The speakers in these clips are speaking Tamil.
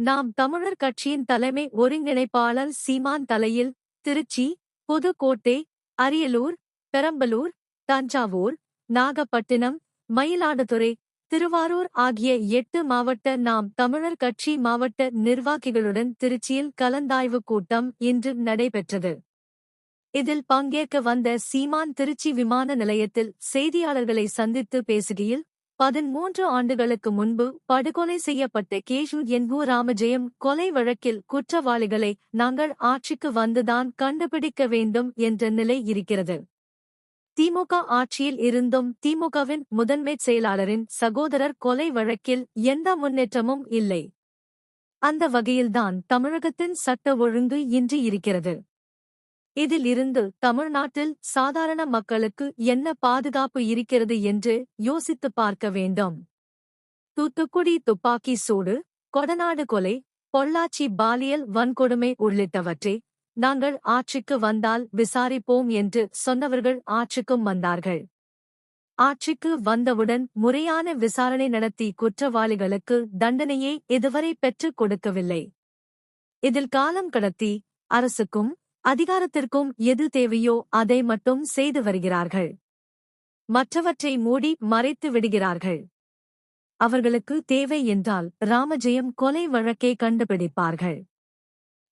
நாம் தமிழர் கட்சியின் தலைமை ஒருங்கிணைப்பாளர் சீமான் தலையில் திருச்சி புதுக்கோட்டை அரியலூர் பெரம்பலூர் தஞ்சாவூர் நாகப்பட்டினம் மயிலாடுதுறை திருவாரூர் ஆகிய எட்டு மாவட்ட நாம் தமிழர் கட்சி மாவட்ட நிர்வாகிகளுடன் திருச்சியில் கலந்தாய்வு கூட்டம் இன்று நடைபெற்றது. இதில் பங்கேற்க வந்த சீமான் திருச்சி விமான நிலையத்தில் செய்தியாளர்களை சந்தித்து பேசுகையில் பதிமூன்று ஆண்டுகளுக்கு முன்பு படுகொலை செய்யப்பட்ட கேஷு என்பு ராமஜெயம் கொலை வழக்கில் குற்றவாளிகளை நாங்கள் ஆட்சிக்கு வந்துதான் கண்டுபிடிக்க வேண்டும் என்ற நிலை இருக்கிறது. திமுக ஆட்சியில் இருந்தும் திமுகவின் முதன்மை செயலாளரின் சகோதரர் கொலை வழக்கில் எந்த முன்னேற்றமும் இல்லை. அந்த வகையில்தான் தமிழகத்தின் சட்ட ஒழுங்கு இன்றி இருக்கிறது. இதில் இருந்து தமிழ்நாட்டில் சாதாரண மக்களுக்கு என்ன பாதுகாப்பு இருக்கிறது என்று யோசித்து பார்க்க வேண்டும். தூத்துக்குடி துப்பாக்கி சூடு கொடநாடு கொலை பொள்ளாச்சி பாலியல் வன்கொடுமை உள்ளிட்டவற்றை நாங்கள் ஆட்சிக்கு வந்தால் விசாரிப்போம் என்று சொன்னவர்கள் ஆட்சிக்கும் வந்தார்கள். ஆட்சிக்கு வந்தவுடன் முறையான விசாரணை நடத்தி குற்றவாளிகளுக்கு தண்டனையை இதுவரை பெற்றுக் கொடுக்கவில்லை. இதில் காலம் கடத்தி அரசுக்கும் அதிகாரத்திற்கும் எது தேவையோ அதை மட்டும் செய்து வருகிறார்கள். மற்றவற்றை மூடி மறைத்து விடுகிறார்கள். அவர்களுக்கு தேவை என்றால் ராமஜெயம் கொலை வழக்கை கண்டுபிடிப்பார்கள்.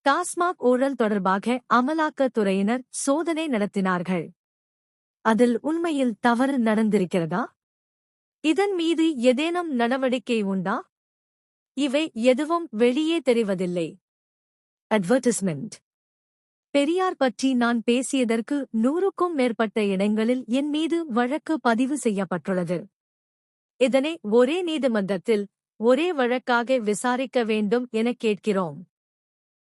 டாஸ்மாக் ஊழல் தொடர்பாக அமலாக்கத்துறையினர் சோதனை நடத்தினார்கள். அதில் உண்மையில் தவறு நடந்திருக்கிறதா? இதன் மீது ஏதேனும் நடவடிக்கை உண்டா? இவை எதுவும் வெளியே தெரிவதில்லை. அட்வர்டைஸ்மெண்ட் பெரியார் பற்றி நான் பேசியதற்கு நூறுக்கும் மேற்பட்ட இடங்களில் என் மீது வழக்கு பதிவு செய்யப்பட்டுள்ளது. இதனை ஒரே நீதிமன்றத்தில் ஒரே வழக்காக விசாரிக்க வேண்டும் என கேட்கிறோம்.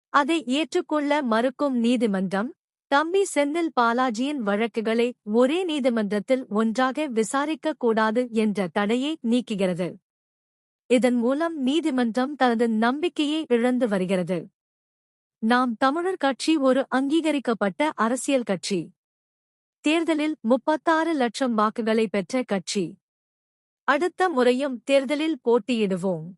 அதை ஏற்றுக்கொள்ள மறுக்கும் நீதிமன்றம் தம்பி செந்தில் பாலாஜியின் வழக்குகளை ஒரே நீதிமன்றத்தில் ஒன்றாக விசாரிக்கக் கூடாது என்ற தடையை நீக்குகிறது. இதன் மூலம் நீதிமன்றம் தனது நம்பிக்கையை இழந்து வருகிறது. நாம் தமிழர் கட்சி ஒரு அங்கீகரிக்கப்பட்ட அரசியல் கட்சி. தேர்தலில் முப்பத்தாறு லட்சம் வாக்குகளை பெற்ற கட்சி. அடுத்த முறையும் தேர்தலில் போட்டியிடுவோம்.